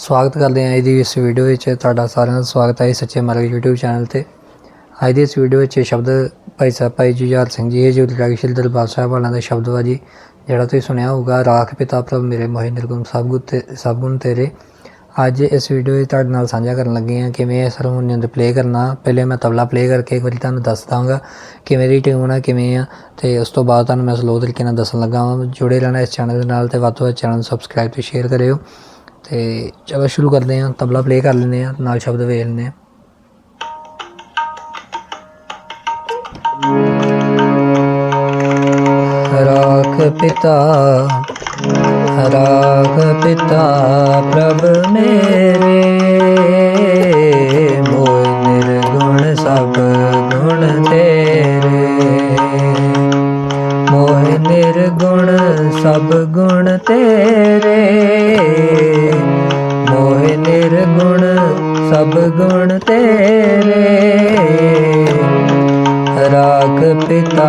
ਸਵਾਗਤ ਕਰਦੇ ਹਾਂ ਅੱਜ ਦੀ ਇਸ ਵੀਡੀਓ ਵਿੱਚ। ਤੁਹਾਡਾ ਸਾਰਿਆਂ ਦਾ ਸਵਾਗਤ ਹੈ ਸੱਚੇ ਮਾਰਗ YouTube ਚੈਨਲ ਤੇ। ਅੱਜ ਦੀ ਇਸ ਵੀਡੀਓ ਵਿੱਚ ਸ਼ਬਦ ਭਾਈ ਸਾਹਿਬ, ਭਾਈ ਜੁਝਾਰ ਸਿੰਘ ਜੀ ਜੋ ਲਿਖਿਆ ਸ਼੍ਰੀ ਦਰਬਾਰ ਸਾਹਿਬ ਵਾਲਿਆਂ ਦਾ ਸ਼ਬਦ ਵਾ ਜੀ, ਜਿਹੜਾ ਤੁਸੀਂ ਸੁਣਿਆ ਹੋਊਗਾ, ਰਾਖ ਪਿਤਾ ਪ੍ਰਭ ਮੇਰੇ ਮੋਹਿ ਨਿਰਗੁਣ ਸਭ ਗੁਣ ਤੇ ਸਭ ਗੁਣ ਤੇਰੇ। ਅੱਜ ਇਸ ਵੀਡੀਓ ਵਿੱਚ ਤੁਹਾਡੇ ਨਾਲ ਸਾਂਝਾ ਕਰਨ ਲੱਗੇ ਹਾਂ ਕਿਵੇਂ ਇਹ ਹਾਰਮੋਨੀਅਮ ਤੇ ਪਲੇ ਕਰਨਾ। ਪਹਿਲੇ ਮੈਂ ਤਬਲਾ ਪਲੇ ਕਰਕੇ ਇੱਕ ਵਾਰੀ ਤੁਹਾਨੂੰ ਦੱਸ ਦਾਂਗਾ ਕਿ ਮੇਰੀ ਟਿਊਨ ਆ, ਕਿਵੇਂ ਆ, ਤੇ ਉਸ ਤੋਂ ਬਾਅਦ ਤੁਹਾਨੂੰ ਮੈਂ ਸਲੋ ਤਰੀਕੇ ਨਾਲ ਦੱਸਣ ਲੱਗਾ ਹਾਂ ਜੁੜੇ ਰਹਿਣਾ ਇਸ ਚੈਨਲ ਦੇ ਨਾਲ ਤੇ ਵੱਧ ਤੋਂ ਵੱਧ ਚੈਨਲ ਨੂੰ ਸਬਸਕ੍ਰਾਈਬ ਤੇ ਸ਼ੇਅਰ ਕਰਿਓ। ਤੇ ਚਲੋ ਸ਼ੁਰੂ ਕਰਦੇ ਹਾਂ, ਤਬਲਾ ਪਲੇ ਕਰ ਲੈਂਦੇ ਹਾਂ, ਨਾਲ ਸ਼ਬਦ ਵੇਖ ਲੈਂਦੇ ਹਾਂ। ਰਾਖ ਪਿਤਾ ਰਾਖ ਪਿਤਾ, ਪ੍ਰਭ ਮੇਰੇ ਮੋਇ ਨਿਰਗੁਣ ਸਭ ਗੁਣ ਤੇਰੇ। ਮੋਹਿ ਨਿਰਗੁਣ ਸਭ ਗੁਣ ਤੇਰੇ। ਮੋਹਿ ਨਿਰਗੁਣ ਸਭ ਗੁਣ ਤੇਰੇ। ਰਾਖ ਪਿਤਾ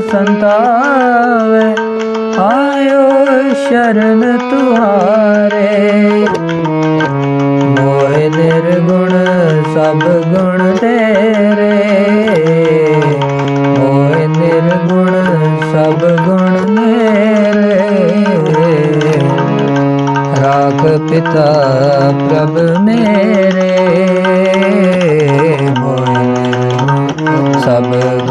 ਸੰਤਾਵੇ, ਆਇਓ ਸ਼ਰਨ ਤੁਹਾਰੇ। ਮੋਹਿ ਨਿਰਗੁਣ ਸਭ ਗੁਣ ਤੇਰੇ। ਮੋਹਿ ਨਿਰਗੁਣ ਸਭ ਗੁਣ ਮੇਰੇ। ਰਾਖ ਪਿਤਾ ਪ੍ਰਭ ਮੇਰੇ। ਮੋਹਿ ਸਭ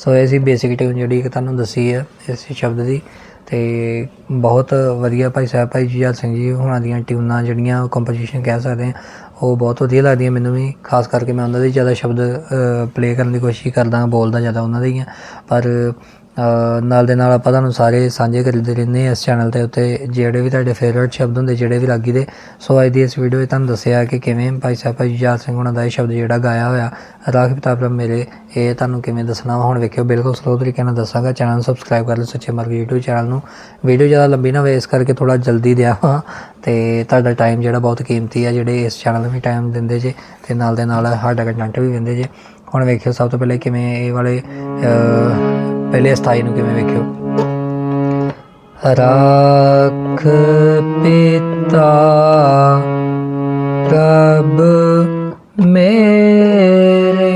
ਸੋ ਇਹ ਸੀ ਬੇਸਿਕ ਟਿਊਨ ਜਿਹੜੀ ਕਿ ਤੁਹਾਨੂੰ ਦੱਸੀ ਹੈ ਇਸ ਸ਼ਬਦ ਦੀ। ਤੇ ਬਹੁਤ ਵਧੀਆ ਭਾਈ ਸਾਹਿਬ, ਭਾਈ ਜੀਆ ਸਿੰਘ ਜੀ ਹੋਣਾ ਦੀਆਂ ਟਿਊਨਾਂ ਜਿਹੜੀਆਂ ਕੰਪੋਜੀਸ਼ਨ ਕਹਿ ਸਕਦੇ ਹਾਂ ਉਹ ਬਹੁਤ ਵਧੀਆ ਲੱਗਦੀਆਂ ਮੈਨੂੰ ਵੀ, ਖਾਸ ਕਰਕੇ ਮੈਂ ਉਹਨਾਂ ਦੇ ਜ਼ਿਆਦਾ ਸ਼ਬਦ ਪਲੇ ਕਰਨ ਦੀ ਕੋਸ਼ਿਸ਼ ਕਰਦਾ, ਬੋਲਦਾ ਜ਼ਿਆਦਾ ਉਹਨਾਂ ਦੇ ਹੀ ਹਾਂ ਪਰ ਨਾਲ ਦੇ ਨਾਲ ਆਪਾਂ ਤੁਹਾਨੂੰ ਸਾਰੇ ਸਾਂਝੇ ਕਰਦੇ ਰਹਿੰਦੇ ਹਾਂ ਇਸ ਚੈਨਲ ਦੇ ਉੱਤੇ, ਜਿਹੜੇ ਵੀ ਤੁਹਾਡੇ ਫੇਵਰਿਟ ਸ਼ਬਦ ਹੁੰਦੇ, ਜਿਹੜੇ ਵੀ ਲੱਗੀ ਦੇ ਸੋ ਅੱਜ ਦੀ ਇਸ ਵੀਡੀਓ ਵਿੱਚ ਤੁਹਾਨੂੰ ਦੱਸਿਆ ਕਿ ਕਿਵੇਂ ਭਾਈ ਸਾਹਿਬ, ਭਾਈ ਜੁਝਾਰ ਸਿੰਘ ਉਹਨਾਂ ਦਾ ਇਹ ਸ਼ਬਦ ਜਿਹੜਾ ਗਾਇਆ ਹੋਇਆ ਰਾਖ ਪਿਤਾ ਪ੍ਰਭ ਮੇਰੇ, ਇਹ ਤੁਹਾਨੂੰ ਕਿਵੇਂ ਦੱਸਣਾ ਵਾ, ਹੁਣ ਵੇਖਿਓ, ਬਿਲਕੁਲ ਸਲੋ ਤਰੀਕੇ ਨਾਲ ਦੱਸਾਂਗਾ। ਚੈਨਲ ਨੂੰ ਸਬਸਕ੍ਰਾਈਬ ਕਰ ਲਓ ਸੱਚੇ ਮਾਰਗ YouTube ਚੈਨਲ ਨੂੰ। ਵੀਡੀਓ ਜ਼ਿਆਦਾ ਲੰਬੀ ਨਾ ਹੋਵੇ, ਇਸ ਕਰਕੇ ਥੋੜਾ ਜਲਦੀ ਦਿਆ ਵਾ। ਤੇ ਤੁਹਾਡਾ ਟਾਈਮ ਜਿਹੜਾ ਬਹੁਤ ਕੀਮਤੀ ਆ, ਜਿਹੜੇ ਇਸ ਚੈਨਲ ਨੂੰ ਵੀ ਟਾਈਮ ਦਿੰਦੇ ਜੇ, ਤੇ ਨਾਲ ਦੇ ਨਾਲ ਸਾਡਾ ਕੰਟੈਂਟ ਵੀ ਦਿੰਦੇ ਜੇ। ਹੁਣ ਵੇਖਿਓ ਸਭ ਤੋਂ ਪਹਿਲੇ ਕਿਵੇਂ ਇਹ ਵਾਲੇ ਪਹਿਲੇ ਸਥਾਈ ਨੂੰ ਕਿਵੇਂ ਵੇਖਿਓ। ਰਾਖ ਪਿਤਾ ਪ੍ਰਭ ਮੇਰੇ।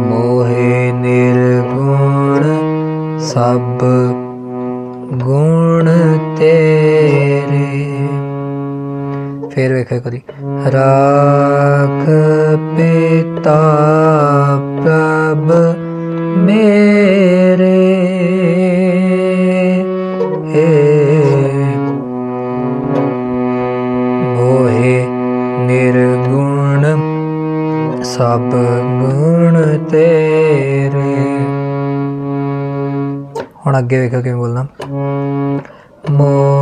ਮੋਹਿ ਨਿਰਗੁਣ ਸਭ ਪਿਤਾ ਪ੍ਰਭ ਮੇਰੇ ਮੋਹਿ ਨਿਰਗੁਣ ਸਭ ਗੁਣ ਤੇਰੇ ਹੁਣ ਅੱਗੇ ਵੇਖੋ ਕਿਵੇਂ ਬੋਲਣਾ। ਮੋਹਿ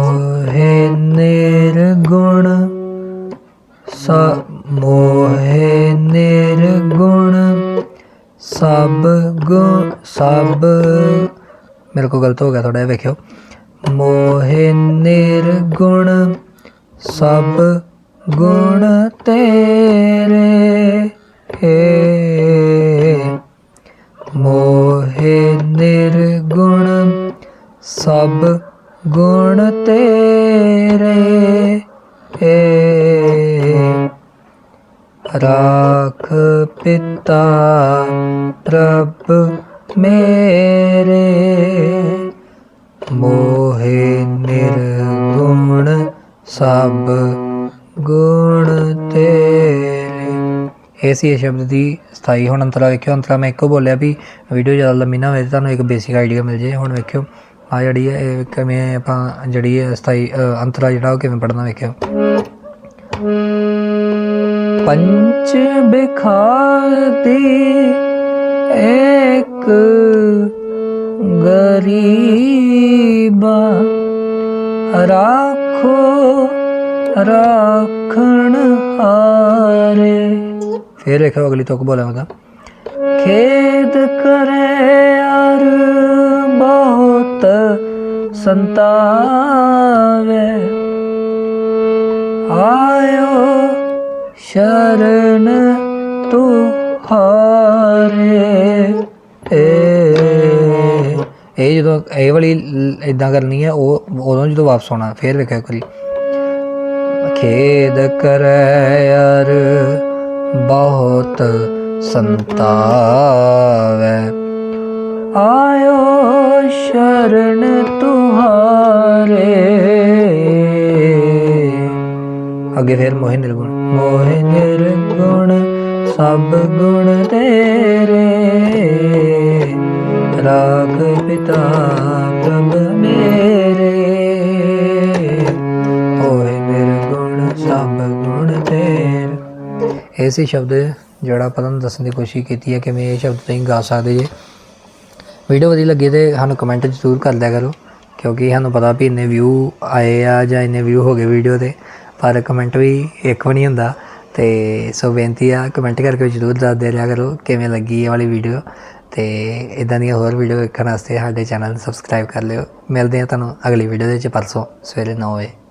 ਕੋ ਗਲਤ ਹੋ ਗਿਆ ਥੋੜਾ ਜਿਹਾ, ਵੇਖਿਓ। ਮੋਹਿ ਨਿਰਗੁਣ, ਸਭ ਗੁਣ ਤੇਰੇ। ਹੇ। ਮੋਹਿ ਨਿਰਗੁਣ, ਸਭ ਗੁਣ ਤੇਰੇ। ਏ ਰਾਖ ਪਿਤਾ ਪ੍ਰਭ ਮੇਰੇ। ਮੋਹਿ ਨਿਰਗੁਣ ਸਭ ਗੁਣ ਤੇਰੇ। ਇਹ ਸੀ ਸ਼ਬਦ ਦੀ ਸਥਾਈ ਹੁਣ ਅੰਤਰਾ ਵੇਖਿਓ ਅੰਤਰਾ ਮੈਂ ਇੱਕੋ ਬੋਲਿਆ ਵੀ ਵੀਡੀਓ ਜ਼ਿਆਦਾ ਲੰਮੀ ਨਾ ਹੋਵੇ ਤੁਹਾਨੂੰ ਇੱਕ ਬੇਸਿਕ ਆਈਡੀਆ ਮਿਲ ਜੇ। ਹੁਣ ਵੇਖਿਓ ਆ ਜਿਹੜੀ ਹੈ, ਇਹ ਕਿਵੇਂ ਆਪਾਂ ਜਿਹੜੀ ਹੈ ਸਥਾਈ ਅੰਤਰਾ ਜਿਹੜਾ ਉਹ ਕਿਵੇਂ ਪੜਨਾ ਵੇਖਿਓ। ਪੰਚ ਬਿਖਾਤੀ ਇੱਕ ਗਰੀਬਾ ਰਾਖੋ, ਰਾਖਣ ਹਾਰੇ। ਫਿਰ ਵੇਖੋ ਅਗਲੀ ਤੁਕ ਬੋਲਾਂ ਉਹਦਾ ਖੇਦ ਕਰੇ ਅਰ ਬਹੁਤ ਸੰਤਾਵੇ। ਆਇਓ ਸ਼ਰਨ ਤੂੰ ਏ ਇਹ ਜਦੋਂ ਇਹ ਵਾਲੀ ਇਦਾਂ ਕਰਨੀ ਹੈ ਉਹ ਉਦੋਂ ਜਦੋਂ ਵਾਪਸ ਆਉਣਾ, ਫੇਰ ਵੇਖਿਆ ਕਰੀ ਖੇਦ ਕਰੈ ਅਰ ਬਹੁਤ ਸੰਤਾਵੈ। ਆਇਓ ਸ਼ਰਨ ਤੁਹਾਰੇ। ਅੱਗੇ ਫਿਰ ਮੋਹਿ ਨਿਰਗੁਣ। ਮੋਹਿ ਨਿਰਗੁਣ, ਸਭ ਗੁਣ ਤੇਰੇ। ਸੀ ਸ਼ਬਦ ਜਿਹੜਾ ਆਪਾਂ ਤੁਹਾਨੂੰ ਦੱਸਣ ਦੀ ਕੋਸ਼ਿਸ਼ ਕੀਤੀ ਹੈ, ਕਿਵੇਂ ਇਹ ਸ਼ਬਦ ਤੁਸੀਂ ਗਾ ਸਕਦੇ ਜੇ। ਵੀਡੀਓ ਵਧੀਆ ਲੱਗੀ ਤੇ ਸਾਨੂੰ ਕਮੈਂਟ ਜ਼ਰੂਰ ਕਰ ਦਿਆ ਕਰੋ, ਕਿਉਂਕਿ ਸਾਨੂੰ ਪਤਾ ਵੀ ਇੰਨੇ ਵਿਊ ਆਏ ਆ ਜਾਂ ਇੰਨੇ ਵਿਊ ਹੋ ਗਏ ਵੀਡੀਓ ਤੇ, ਪਰ ਕਮੈਂਟ ਵੀ ਇੱਕ ਵੀ ਨਹੀਂ ਹੁੰਦਾ। ਤੇ ਸੋ ਬੇਨਤੀ ਆ ਕਮੈਂਟ ਕਰਕੇ ਜ਼ਰੂਰ ਦੱਸ ਦੇ ਰਿਹਾ ਕਰੋ ਕਿਵੇਂ ਲੱਗੀ ਇਹ ਵਾਲੀ ਵੀਡੀਓ ਤੇ ਇਦਾਂ ਦੀਆਂ ਹੋਰ ਵੀਡੀਓ ਵੇਖਣ ਵਾਸਤੇ ਸਾਡੇ ਚੈਨਲ ਨੂੰ ਸਬਸਕ੍ਰਾਈਬ ਕਰ ਲਿਓ। ਮਿਲਦੇ ਆ ਤੁਹਾਨੂੰ ਅਗਲੀ ਵੀਡੀਓ ਦੇ ਵਿੱਚ ਪਰਸੋਂ, ਸਵੇਰੇ 9 ਵਜੇ।